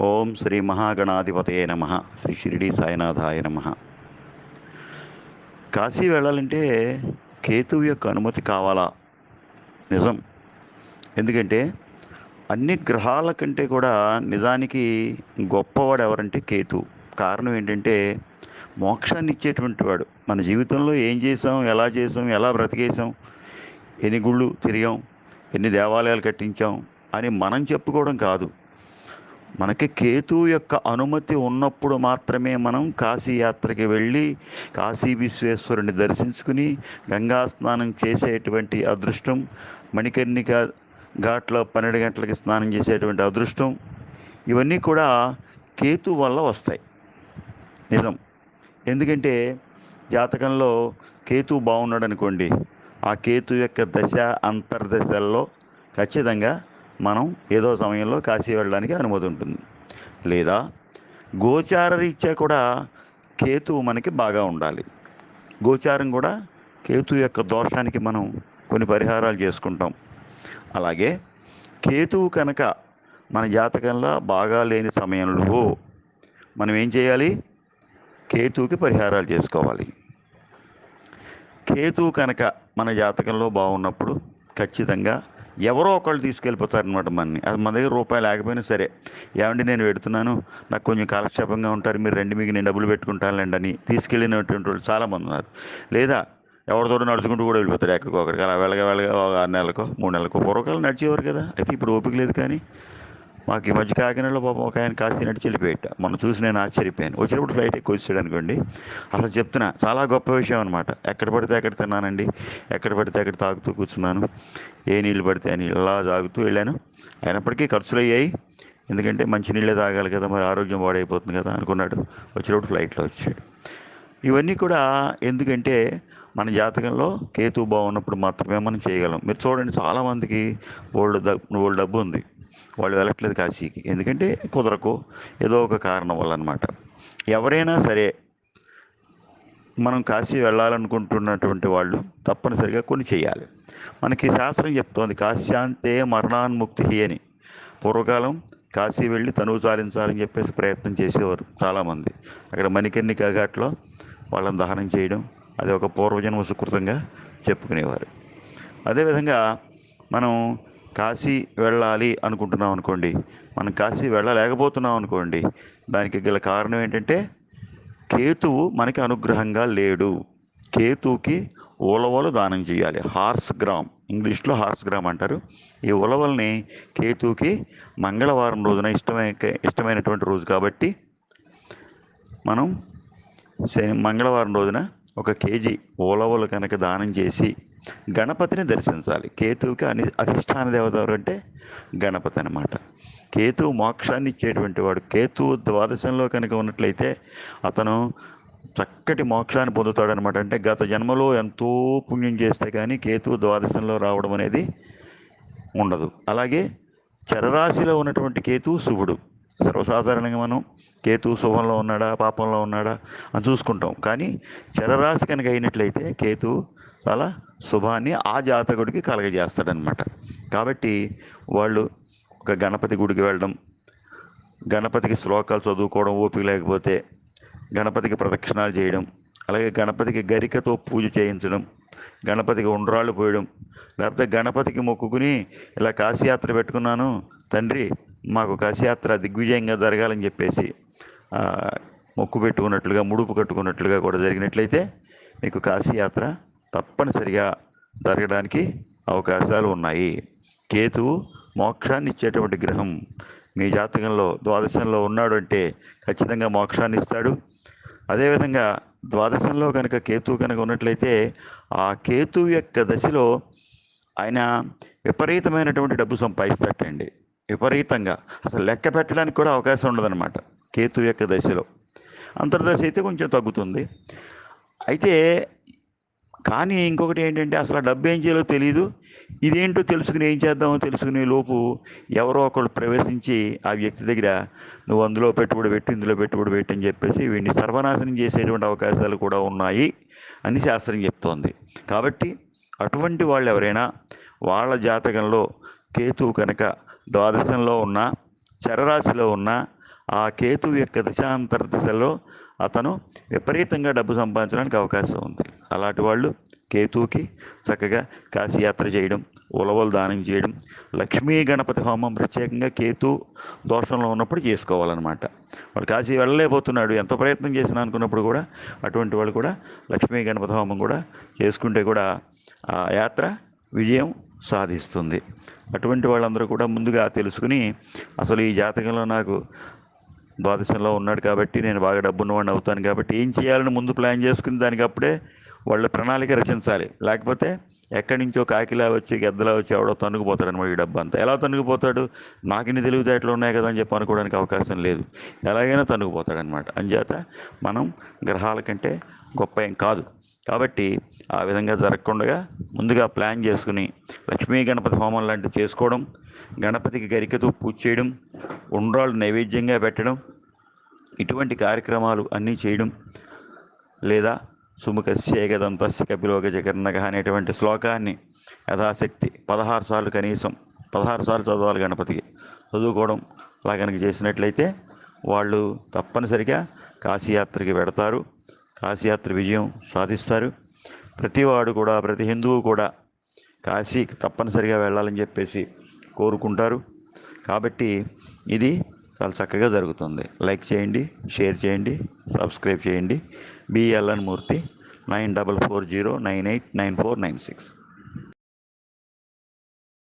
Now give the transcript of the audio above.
ఓం శ్రీ మహాగణాధిపతయ నమ. శ్రీ షిరిడి సాయినాథాయ నమ. కాశీ వెళ్ళాలంటే కేతువు యొక్క అనుమతి కావాలా? నిజం. ఎందుకంటే అన్ని గ్రహాల కంటే కూడా నిజానికి గొప్పవాడు ఎవరంటే కేతు కారణం ఏంటంటే మోక్షాన్ని ఇచ్చేటువంటి వాడు. మన జీవితంలో ఏం చేసాం ఎలా చేసాం ఎలా బ్రతికేసాం ఎన్ని గుళ్ళు తిరిగాం ఎన్ని దేవాలయాలు కట్టించాం అని మనం చెప్పుకోవడం కాదు. మనకి కేతు యొక్క అనుమతి ఉన్నప్పుడు మాత్రమే మనం కాశీ యాత్రకి వెళ్ళి కాశీ విశ్వేశ్వరుని దర్శించుకుని గంగా స్నానం చేసేటువంటి అదృష్టం మణికర్ణిక ఘాట్లో పన్నెండు గంటలకి స్నానం చేసేటువంటి అదృష్టం ఇవన్నీ కూడా కేతు వల్ల వస్తాయి. నిజం. ఎందుకంటే జాతకంలో కేతు బాగున్నాడు అనుకోండి ఆ కేతు యొక్క దశ అంతర్దశల్లో ఖచ్చితంగా మనం ఏదో సమయంలో కాశీ వెళ్ళడానికి అనుమతి ఉంటుంది. లేదా గోచార రీత్యా కూడా కేతువు మనకి బాగా ఉండాలి. గోచారం కూడా కేతు యొక్క దోషానికి మనం కొన్ని పరిహారాలు చేసుకుంటాం. అలాగే కేతువు కనుక మన జాతకంలో బాగా లేని సమయంలో మనం ఏం చేయాలి? కేతువుకి పరిహారాలు చేసుకోవాలి. కేతువు కనుక మన జాతకంలో బాగున్నప్పుడు ఖచ్చితంగా ఎవరో ఒకళ్ళు తీసుకెళ్ళిపోతారనమాట మనని. అది మన దగ్గర రూపాయి లేకపోయినా సరే. ఏమండి నేను పెడుతున్నాను. నాకు కొంచెం కాలక్షేపంగా ఉంటారు. మీరు రెండు మీకు నేను డబ్బులు పెట్టుకుంటానులేండి అని తీసుకెళ్ళినటువంటి వాళ్ళు చాలామంది ఉన్నారు. లేదా ఎవరితో నడుచుకుంటూ కూడా వెళ్ళిపోతారు. ఎక్కడికో ఒకరికి అలా వెళ్ళగా వెళ్ళగా ఆరు నెలలకో మూడు నెలలకో పూర్వకాలం నడిచేవారు కదా. అయితే ఇప్పుడు ఓపిక లేదు కానీ మాకు ఈ మధ్య కాకినాడలో పాపం ఒక ఆయన కాశీ నడిచి వెళ్ళిపోయాట. మనం చూసి నేను ఆశ్చర్యపోయాను. వచ్చినప్పుడు ఫ్లైట్ ఎక్కువ వచ్చాడు అనుకోండి అసలు చెప్తున్నా చాలా గొప్ప విషయం అనమాట ఎక్కడ పడితే అక్కడ తిన్నానండి. ఎక్కడ పడితే అక్కడ తాగుతూ కూర్చున్నాను. ఏ నీళ్ళు పడితే అని ఇలా తాగుతూ వెళ్ళాను. అయినప్పటికీ ఖర్చులు అయ్యాయి. ఎందుకంటే మంచి నీళ్ళే తాగాలి కదా మరి ఆరోగ్యం పాడైపోతుంది కదా అనుకున్నాడు. వచ్చినప్పుడు ఫ్లైట్లో వచ్చాడు. ఇవన్నీ కూడా ఎందుకంటే మన జాతకంలో కేతు బాగున్నప్పుడు మాత్రమే మనం చేయగలం. మీరు చూడండి చాలామందికి బోల్డ్ బోల్డ్ డబ్బు ఉంది. వాళ్ళు వెళ్ళట్లేదు కాశీకి. ఎందుకంటే కుదరకు ఏదో ఒక కారణం వల్ల అనమాట ఎవరైనా సరే మనం కాశీ వెళ్ళాలనుకుంటున్నటువంటి వాళ్ళు తప్పనిసరిగా కొన్ని చేయాలి. మనకి శాస్త్రం చెప్తోంది కాశ్యాంతే మరణాన్ముక్తి అని. పూర్వకాలం కాశీ వెళ్ళి తనువు చాలించాలని చెప్పేసి ప్రయత్నం చేసేవారు చాలామంది. అక్కడ మణికర్ణిక ఘాట్లో వాళ్ళని దహనం చేయడం అది ఒక పూర్వజన్మ సుకృతంగా చెప్పుకునేవారు. అదేవిధంగా మనం కాశీ వెళ్ళాలి అనుకుంటున్నాం అనుకోండి. మనం కాశీ వెళ్ళలేకపోతున్నాం అనుకోండి. దానికి గల కారణం ఏంటంటే కేతువు మనకి అనుగ్రహంగా లేడు. కేతువుకి ఉలవలు దానం చేయాలి. హార్స్ గ్రామ్ ఇంగ్లీష్లో హార్స్ గ్రామ్ అంటారు. ఈ ఉలవల్ని కేతువుకి మంగళవారం రోజున ఇష్టమైన ఇష్టమైనటువంటి రోజు కాబట్టి మనం శని మంగళవారం రోజున ఒక కేజీ ఉలవలు కనుక దానం చేసి గణపతిని దర్శించాలి. కేతువుకి అని అధిష్టాన దేవత ఎవరు అంటే గణపతి అనమాట కేతువు మోక్షాన్ని ఇచ్చేటువంటి వాడు. కేతువు ద్వాదశంలో కనుక ఉన్నట్లయితే అతను చక్కటి మోక్షాన్ని పొందుతాడనమాట అంటే గత జన్మలో ఎంతో పుణ్యం చేస్తే కానీ కేతువు ద్వాదశంలో రావడం అనేది ఉండదు. అలాగే చరరాశిలో ఉన్నటువంటి కేతువు శుభుడు. సర్వసాధారణంగా మనం కేతు శుభంలో ఉన్నాడా పాపంలో ఉన్నాడా అని చూసుకుంటాం. కానీ చరరాశి కనుక అయినట్లయితే కేతు అలా శుభాన్ని ఆ జాతకుడికి కలగజేస్తాడనమాట కాబట్టి వాళ్ళు ఒక గణపతి గుడికి వెళ్ళడం గణపతికి శ్లోకాలు చదువుకోవడం ఓపిక లేకపోతే గణపతికి ప్రదక్షిణాలు చేయడం అలాగే గణపతికి గరికతో పూజ చేయించడం గణపతికి ఉండ్రాళ్ళు పోయడం లేకపోతే గణపతికి మొక్కుకుని ఇలా కాశీయాత్ర పెట్టుకున్నాను తండ్రి మాకు కాశీయాత్ర దిగ్విజయంగా జరగాలని చెప్పేసి మొక్కు పెట్టుకున్నట్లుగా ముడుపు కట్టుకున్నట్లుగా కూడా జరిగినట్లయితే మీకు కాశీయాత్ర తప్పనిసరిగా జరగడానికి అవకాశాలు ఉన్నాయి. కేతువు మోక్షాన్ని ఇచ్చేటువంటి గ్రహం. మీ జాతకంలో ద్వాదశంలో ఉన్నాడు అంటే ఖచ్చితంగా మోక్షాన్ని ఇస్తాడు అదేవిధంగా ద్వాదశంలో కనుక కేతువు కనుక ఉన్నట్లయితే ఆ కేతువు యొక్క దశలో ఆయన విపరీతమైనటువంటి డబ్బు సంపాదిస్తాటండి విపరీతంగా. అసలు లెక్క పెట్టడానికి కూడా అవకాశం ఉండదన్నమాట కేతు యొక్క దశలో. అంతర్దశ అయితే కొంచెం తగ్గుతుంది. అయితే కానీ ఇంకొకటి ఏంటంటే అసలు డబ్బు ఏం చేయాలో తెలియదు ఇదేంటో తెలుసుకుని ఏం చేద్దామో తెలుసుకునే లోపు ఎవరో ఒకళ్ళు ప్రవేశించి ఆ వ్యక్తి దగ్గర నువ్వు అందులో పెట్టుబడి పెట్టి ఇందులో పెట్టుబడి పెట్టి అని చెప్పేసి వీడిని సర్వనాశనం చేసేటువంటి అవకాశాలు కూడా ఉన్నాయి అని శాస్త్రం చెప్తోంది. కాబట్టి అటువంటి వాళ్ళు ఎవరైనా వాళ్ళ జాతకంలో కేతు కనుక ద్వాదశంలో ఉన్న చరరాశిలో ఉన్న ఆ కేతు యొక్క దశాంతర దశలో అతను విపరీతంగా డబ్బు సంపాదించడానికి అవకాశం ఉంది. అలాంటి వాళ్ళు కేతువుకి చక్కగా కాశీయాత్ర చేయడం ఉలవలు దానం చేయడం లక్ష్మీ గణపతి హోమం ప్రత్యేకంగా కేతు దోషంలో ఉన్నప్పుడు చేసుకోవాలన్నమాట. వాడు కాశీ వెళ్ళలేకపోతున్నాడు. ఎంత ప్రయత్నం చేసినా అనుకున్నప్పుడు కూడా అటువంటి వాళ్ళు కూడా లక్ష్మీ గణపతి హోమం కూడా చేసుకుంటే కూడా ఆ యాత్ర విజయం సాధిస్తుంది. అటువంటి వాళ్ళందరూ కూడా ముందుగా తెలుసుకుని అసలు ఈ జాతకంలో నాకు ద్వాదశంలో ఉన్నాడు కాబట్టి నేను బాగా డబ్బున్నవాడిని అవుతాను కాబట్టి ఏం చేయాలని ముందు ప్లాన్ చేసుకుని దానికి అప్పుడే వాళ్ళ ప్రణాళిక రచించాలి. లేకపోతే ఎక్కడి నుంచో కాకిలా వచ్చి గద్దలా వచ్చి ఎవడో తనుగుపోతాడు అనమాట ఈ డబ్బు అంతా. ఎలా తనుగుపోతాడు? నాకు ఇన్ని తెలివితేటలు ఉన్నాయి కదా అని చెప్పి అనుకోవడానికి అవకాశం లేదు. ఎలాగైనా తనుకుపోతాడు అనమాట అంచేత మనం గ్రహాల కంటే గొప్ప ఏం కాదు. కాబట్టి ఆ విధంగా జరగకుండా ముందుగా ప్లాన్ చేసుకుని లక్ష్మీ గణపతి హోమం లాంటివి చేసుకోవడం గణపతికి గరికతో పూజ చేయడం ఉండ్రాళ్ళు నైవేద్యంగా పెట్టడం ఇటువంటి కార్యక్రమాలు అన్నీ చేయడం లేదా సుముఖస్యేగదంతస్య కపిలోక జగన్నగ అనేటువంటి శ్లోకాన్ని యథాశక్తి పదహారు సార్లు కనీసం పదహారు సార్లు చదవాలి గణపతికి. చదువుకోవడం అలా కనుక చేసినట్లయితే వాళ్ళు తప్పనిసరిగా కాశీయాత్రకి వెడతారు కాశీయాత్ర విజయం సాధిస్తారు. ప్రతివాడు కూడా ప్రతి హిందువు కూడా కాశీకి తప్పనిసరిగా వెళ్ళాలని చెప్పేసి కోరుకుంటారు. కాబట్టి ఇది చాలా చక్కగా జరుగుతుంది. లైక్ చేయండి షేర్ చేయండి సబ్స్క్రైబ్ చేయండి. BLN Murthy nine double four zero nine eight nine four nine six.